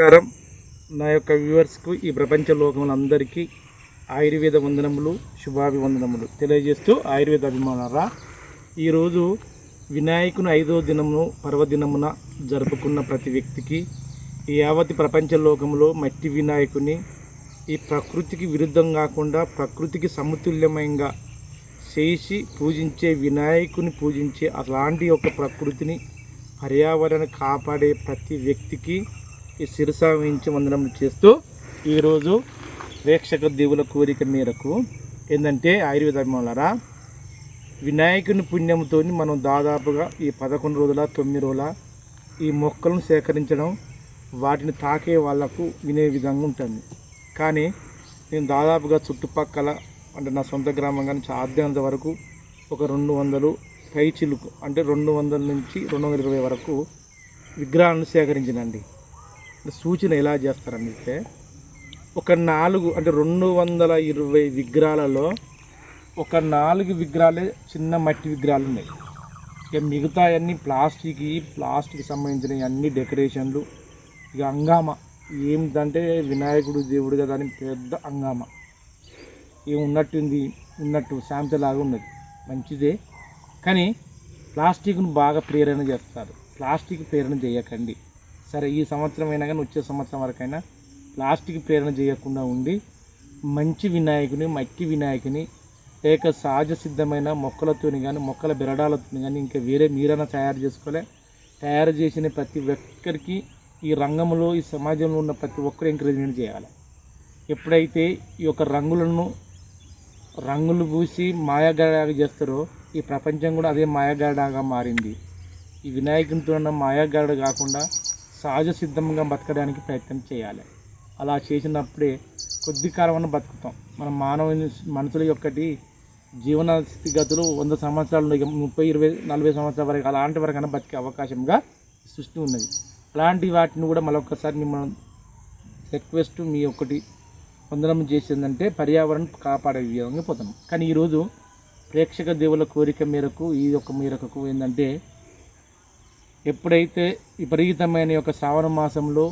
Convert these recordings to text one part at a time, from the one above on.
నమస్కారం. నా యొక్క వ్యూవర్స్కు ఈ ప్రపంచ లోకములందరికీ ఆయుర్వేద వందనములు శుభాభివందనములు తెలియజేస్తూ ఆయుర్వేద అభిమానులరా ఈరోజు వినాయకుని ఐదో దినమును పర్వదినమున జరుపుకున్న ప్రతి వ్యక్తికి ఈ యావతి ప్రపంచ లోకంలో మట్టి వినాయకుని ఈ ప్రకృతికి విరుద్ధం కాకుండా ప్రకృతికి సమతుల్యమంగా చేసి పూజించే వినాయకుని పూజించే అలాంటి ఒక ప్రకృతిని పర్యావరణ కాపాడే ప్రతి వ్యక్తికి ఈ శిరస వహించి వందనం చేస్తూ ఈరోజు ప్రేక్షక దేవుల కోరిక మేరకు ఏంటంటే ఆయుర్వేద వినాయకుని పుణ్యంతో మనం దాదాపుగా ఈ పదకొండు రోజుల తొమ్మిది రోజుల ఈ మొక్కలను సేకరించడం వాటిని తాకే వాళ్ళకు వినే విధంగా ఉంటుంది. కానీ నేను దాదాపుగా చుట్టుపక్కల అంటే నా సొంత గ్రామం కానీ సాధ్యమైనంత వరకు ఒక రెండు వందలు పై చిలుకు అంటే రెండు వందల నుంచి రెండు వందల ఇరవై వరకు విగ్రహాలను సేకరించినండి. సూచన ఎలా చేస్తారంటే ఒక నాలుగు అంటే రెండు వందల ఇరవై విగ్రహాలలో ఒక నాలుగు విగ్రహాలే చిన్న మట్టి విగ్రహాలు ఉన్నాయి. ఇక మిగతా అన్ని ప్లాస్టిక్ ప్లాస్టిక్ సంబంధించిన అన్ని డెకరేషన్లు. ఇక అంగామ ఏమిటంటే వినాయకుడు దేవుడు కదా అని పెద్ద అంగామ ఏం ఉన్నట్టుంది ఉన్నట్టు శాంతలాగా ఉన్నది. మంచిదే. కానీ ప్లాస్టిక్ను బాగా ప్రేరణ చేస్తారు. ప్లాస్టిక్ ప్రేరణ చేయకండి. సరే ఈ సంవత్సరం అయినా కానీ వచ్చే సంవత్సరం వరకైనా ప్లాస్టిక్ ప్రేరణ చేయకుండా ఉండి మంచి వినాయకుని మట్టి వినాయకుని లేక సహజ సిద్ధమైన మొక్కలతోని కానీ మొక్కల బెరడాలతోని కానీ ఇంకా వేరే మీరైనా తయారు చేసుకోలే. తయారు చేసిన ప్రతి ఒక్కరికి ఈ రంగంలో ఈ సమాజంలో ఉన్న ప్రతి ఒక్కరు ఎంకరేజ్మెంట్ చేయాలి. ఎప్పుడైతే ఈ యొక్క రంగులను రంగులు పూసి మాయాగాడాగా చేస్తారో ఈ ప్రపంచం కూడా అదే మాయాగాడాగా మారింది. ఈ వినాయకునితో ఉన్న మాయాగాడు కాకుండా సహజ సిద్ధంగా బతకడానికి ప్రయత్నం చేయాలి. అలా చేసినప్పుడే కొద్ది కాలం బతుకుతాం. మన మానవ మనుషుల యొక్కటి జీవన స్థితిగతులు వంద సంవత్సరాలు ముప్పై ఇరవై నలభై సంవత్సరాల వరకు అలాంటి వరకైనా బతికే అవకాశంగా సృష్టి ఉన్నది. అలాంటి వాటిని కూడా మరొకసారి మిమ్మల్ని రిక్వెస్ట్ మీ ఒక్కటి వందనం చేసిందంటే పర్యావరణం కాపాడే విధంగా పోతాం. కానీ ఈరోజు ప్రేక్షక దేవుల కోరిక మేరకు ఈ యొక్క మేరకు ఏంటంటే ఎప్పుడైతే విపరీతమైన యొక్క శ్రావణ మాసంలో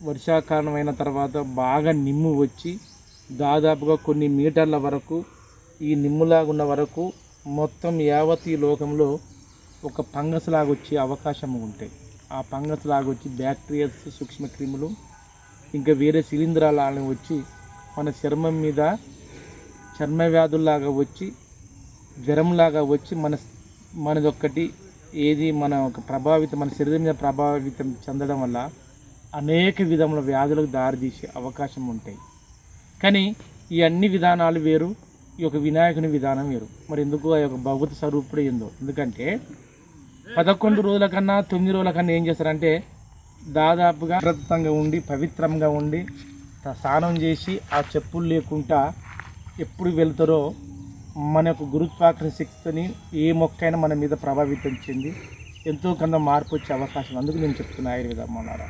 వర్షాకాలమైన తర్వాత బాగా నిమ్ము వచ్చి దాదాపుగా కొన్ని మీటర్ల వరకు ఈ నిమ్ములాగా ఉన్న వరకు మొత్తం యావత్ ఈ లోకంలో ఒక ఫంగస్ లాగొచ్చే వచ్చే అవకాశం ఉంటాయి ఆ ఫంగస్ లాగొచ్చి వచ్చి బ్యాక్టీరియాస్ సూక్ష్మక్రిములు ఇంకా వేరే శిలీంధ్రాలను వచ్చి మన చర్మం మీద చర్మ వ్యాధుల్లాగా వచ్చి జ్వరంలాగా వచ్చి మన మనదొక్కటి ఏది మన ఒక ప్రభావితం మన శరీరం మీద ప్రభావితం చెందడం వల్ల అనేక విధముల వ్యాధులకు దారితీసే అవకాశం ఉంటాయి. కానీ ఈ అన్ని విధానాలు వేరు ఈ యొక్క వినాయకుని విధానం వేరు. మరి ఎందుకు ఆ యొక్క భగవత్ స్వరూపుడు ఏందో? ఎందుకంటే పదకొండు రోజుల కన్నా తొమ్మిది రోజుల కన్నా ఏం చేస్తారంటే దాదాపుగా ప్రతంగా ఉండి పవిత్రంగా ఉండి స్నానం చేసి ఆ చెప్పులు లేకుండా ఎప్పుడు వెళ్తారో మన యొక్క గురుత్వాకర్షణ శక్తిని ఏ మొక్కైనా మన మీద ప్రభావితం చెంది ఎంతో కొంత మార్పు వచ్చే అవకాశం అందుకు నేను చెప్తున్నా ఆయుర్వేద అమ్మన్నారా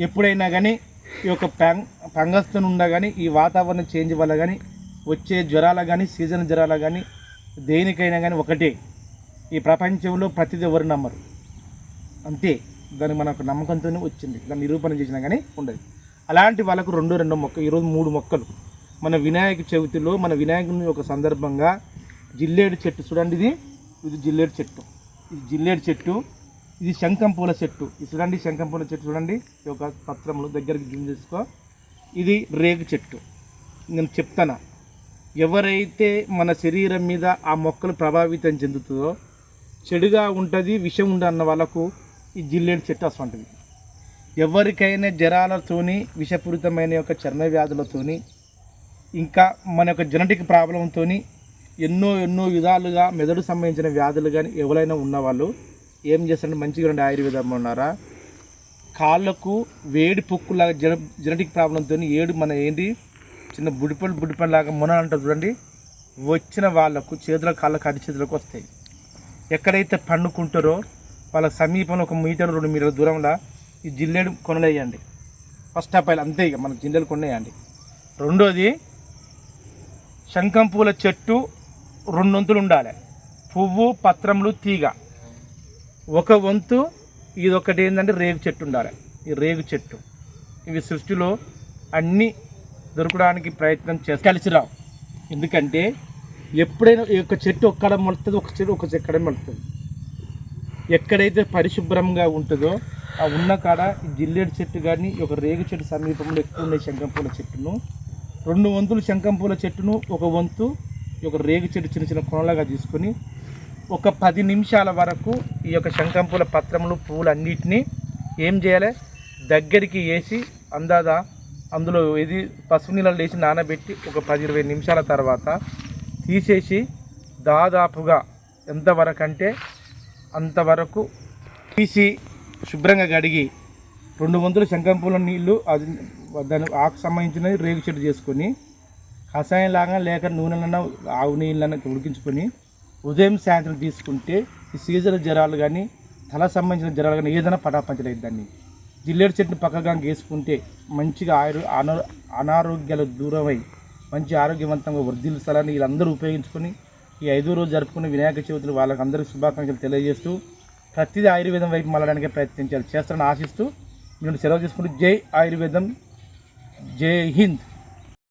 ఎప్పుడైనా కానీ ఈ యొక్క పంగ్ ఫంగస్తో ఉండా కానీ ఈ వాతావరణం చేంజ్ వల్ల కానీ వచ్చే జ్వరాల కానీ సీజన్ జ్వరాల కానీ దేనికైనా కానీ ఒకటే. ఈ ప్రపంచంలో ప్రతిది ఎవరు నమ్మరు. అంతే. దాన్ని మనకు నమ్మకంతోనే వచ్చింది. దాన్ని నిరూపణ చేసినా కానీ ఉండదు. అలాంటి వాళ్ళకు రెండు రెండు మొక్క ఈరోజు మూడు మొక్కలు. మన వినాయక చవితిలో మన వినాయకుని ఒక సందర్భంగా జిల్లేడు చెట్టు చూడండి ఇది. ఇది జిల్లేడు చెట్టు. ఇది జిల్లేడు చెట్టు. ఇది శంఖం పూల చెట్టు. ఇది చూడండి శంఖం పూల చెట్టు చూడండి. ఈ యొక్క పత్రములు దగ్గరికి జూమ్ చేసుకో. ఇది రేగు చెట్టు. నేను చెప్తాను? ఎవరైతే మన శరీరం మీద ఆ మొక్కలు ప్రభావితం చెందుతుందో చెడుగా ఉంటుంది విషం ఉండ అన్న వాళ్ళకు ఈ జిల్లేడు చెట్టు అసంటిది ఎవరికైనా జ్వరాలతోని విషపూరితమైన యొక్క చర్మ వ్యాధులతోని ఇంకా మన యొక్క జెనటిక్ ప్రాబ్లంతో ఎన్నో ఎన్నో విధాలుగా మెదడు సంబంధించిన వ్యాధులు కానీ ఎవరైనా ఉన్నవాళ్ళు ఏం చేస్తారంటే మంచిగా రెండు ఆయుర్వేదం ఉన్నారా కాళ్ళకు వేడి పొక్కులాగా జెన జెనటిక్ ప్రాబ్లంతో ఏడు మన ఏంటి? చిన్న బుడిపళ్ళు బుడిపళ్ళలాగా మొన అంటారు చూడండి. వచ్చిన వాళ్ళకు చేతుల కాళ్ళకు అడి చేతులకు వస్తాయి. ఎక్కడైతే పండుకుంటారో వాళ్ళ సమీపంలో ఒక మీటర్ రెండు మీటర్ల దూరంలో ఈ జిల్లేడు కొనలేయండి. ఫస్ట్ ఆఫ్ ఆల్ అంతే ఇక మనకు జిల్లేలు కొనేయండి రెండోది శంఖం పూల చెట్టు రెండొంతులు ఉండాలి పువ్వు పత్రములు తీగ. ఒక వంతు ఇది ఒకటి ఏంటంటే రేగు చెట్టు ఉండాలి ఈ రేగు చెట్టు. ఇవి సృష్టిలో అన్నీ దొరకడానికి ప్రయత్నం చేసి కలిసి రావు ఎందుకంటే ఎప్పుడైనా ఈ యొక్క చెట్టు ఒక్కడ మొలుతుంది ఒక చెట్టు ఒక చెక్కడ మొలుతుంది. ఎక్కడైతే పరిశుభ్రంగా ఉంటుందో ఆ ఉన్న కాడ ఈ జిల్లేడు చెట్టు కానీ ఒక రేగు చెట్టు సమీపంలో ఎక్కువ ఉండే శంఖంపూల చెట్టును. రెండు వంతులు శంఖంపూల చెట్టును ఒక వంతు ఈ యొక్క రేగు చెట్టు చిన్న చిన్న కొనలాగా తీసుకొని ఒక పది నిమిషాల వరకు ఈ యొక్క శంఖంపూల పత్రములు పూలు అన్నిటినీ ఏం చేయాలి? దగ్గరికి వేసి అందాదా అందులో ఇది పసుపు నీళ్ళలో వేసి నానబెట్టి ఒక పది ఇరవై నిమిషాల తర్వాత తీసేసి దాదాపుగా ఎంతవరకు అంటే అంతవరకు తీసి శుభ్రంగా కడిగి రెండు వంతుల శంఖంపూల నీళ్ళు అది దాని ఆకు సంబంధించినది రేగు చెట్టు చేసుకొని కషాయం లాగా లేక నూనెలన్నా ఆవు నీళ్ళన్నా ఉడికించుకొని ఉదయం సాయంత్రం తీసుకుంటే ఈ సీజన్ జ్వరాలు కానీ తల సంబంధించిన జ్వరాలు కానీ ఏదైనా పటాపంచలేదు దాన్ని. జిల్లేడు చెట్టుని పక్కగా వేసుకుంటే మంచిగా ఆయు అనా అనారోగ్యాలు దూరమై మంచి ఆరోగ్యవంతంగా వర్ధిల్లుస్తారని వీళ్ళందరూ ఉపయోగించుకొని ఈ ఐదో రోజు జరుపుకున్న వినాయక చవితిని వాళ్ళకి అందరికీ శుభాకాంక్షలు తెలియజేస్తూ ప్రతిదీ ఆయుర్వేదం వైపు మళ్ళడానికి ప్రయత్నించాలి. చేస్తారని ఆశిస్తూ మీరు సెలవు తీసుకుంటూ జై ఆయుర్వేదం. జై హింద్